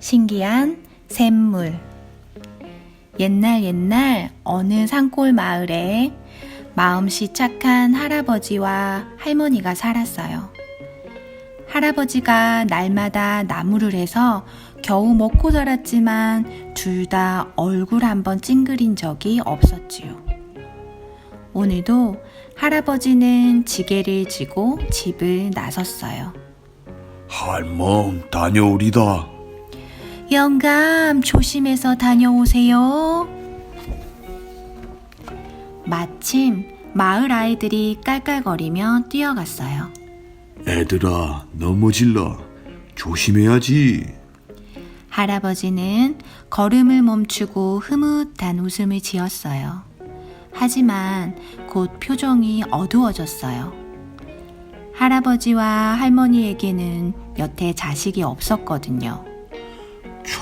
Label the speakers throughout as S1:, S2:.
S1: 신기한 샘물. 옛날 옛날 어느 산골 마을에 마음씨 착한 할아버지와 할머니가 살았어요. 할아버지가 날마다 나무를 해서 겨우 먹고 살았지만 둘 다 얼굴 한번 찡그린 적이 없었지요. 오늘도 할아버지는 지게를 지고 집을 나섰어요.
S2: 할멈 다녀오리다.
S1: 영감, 조심해서 다녀오세요. 마침 마을 아이들이 깔깔거리며 뛰어갔어요.
S2: 애들아 넘어질라. 조심해야지.
S1: 할아버지는 걸음을 멈추고 흐뭇한 웃음을 지었어요. 하지만 곧 표정이 어두워졌어요. 할아버지와 할머니에게는 여태 자식이 없었거든요.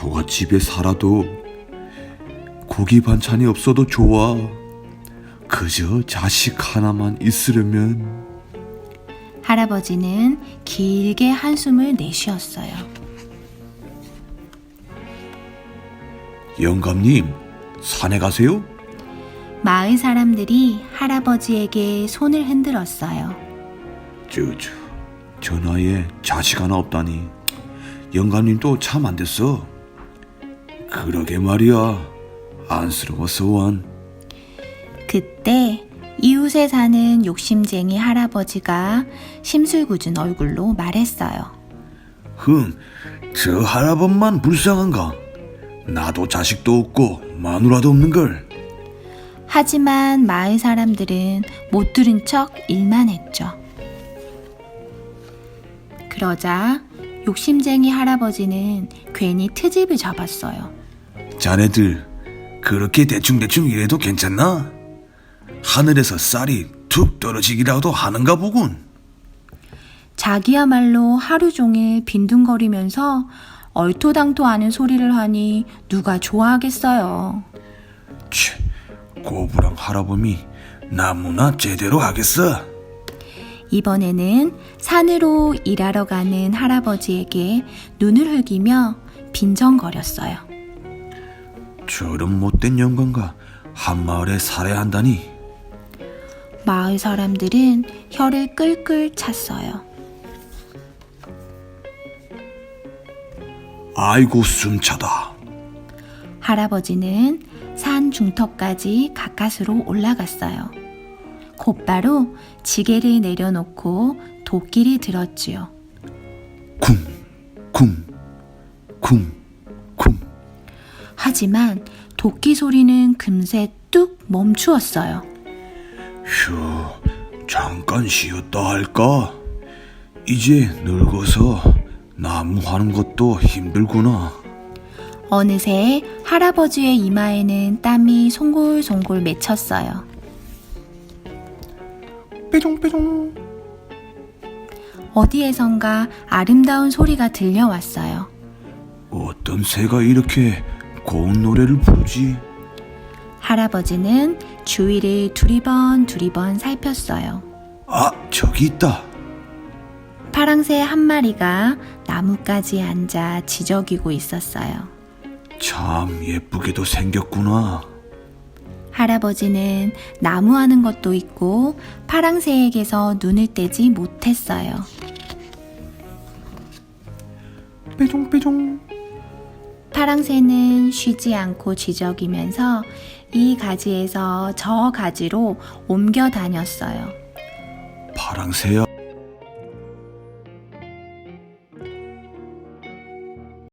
S2: 초가집에 살아도 고기 반찬이 없어도 좋아. 그저 자식 하나만 있으려면
S1: 할아버지는 길게 한숨을 내쉬었어요.
S2: 영감님 산에 가세요?
S1: 마을 사람들이 할아버지에게 손을 흔들었어요.
S2: 저 나이에 자식 하나 없다니 영감님도 참 안 됐어. 그러게 말이야 안쓰러워서 원.
S1: 그때 이웃에 사는 욕심쟁이 할아버지가 심술궂은 얼굴로 말했어요.
S2: 흥, 저 할아범만 불쌍한가? 나도 자식도 없고 마누라도 없는 걸.
S1: 하지만 마을 사람들은 못 들은 척 일만 했죠. 그러자 욕심쟁이 할아버지는 괜히 트집을 잡았어요.
S2: 자네들 그렇게 대충대충 일해도 괜찮나? 하늘에서 쌀이 툭 떨어지기라도 하는가 보군.
S1: 자기야말로 하루 종일 빈둥거리면서 얼토당토하는 소리를 하니 누가 좋아하겠어요.
S2: 치, 고부랑 할아범이 나무나 제대로 하겠어.
S1: 이번에는 산으로 일하러 가는 할아버지에게 눈을 흘기며 빈정거렸어요.
S2: 저런 못된 영광과 한마을에 살아야 한다니.
S1: 마을 사람들은 혀를 끌끌 찼어요.
S2: 아이고 숨차다.
S1: 할아버지는 산 중턱까지 가까스로 올라갔어요. 곧바로 지게를 내려놓고 도끼를 들었지요.
S2: 쿵, 쿵, 쿵, 쿵.
S1: 하지만 도끼 소리는 금세 뚝 멈추었어요.
S2: 휴, 잠깐 쉬었다 할까? 이제 늙어서 나무 하는 것도 힘들구나.
S1: 어느새 할아버지의 이마에는 땀이 송골송골 맺혔어요.
S2: 빼종빼종.
S1: 어디에선가 아름다운 소리가 들려왔어요.
S2: 어떤 새가 이렇게 고운 노래를 부르지?
S1: 할아버지는 주위를 두리번 두리번 살폈어요.
S2: 아, 저기 있다.
S1: 파랑새 한 마리가 나뭇가지에 앉아 지저귀고 있었어요.
S2: 참 예쁘게도 생겼구나.
S1: 할아버지는 나무하는 것도 있고 파랑새에게서 눈을 떼지 못했어요.
S2: 빼종빼종.
S1: 파랑새는 쉬지 않고 지저귀면서 이 가지에서 저 가지로 옮겨 다녔어요.
S2: 파랑새야,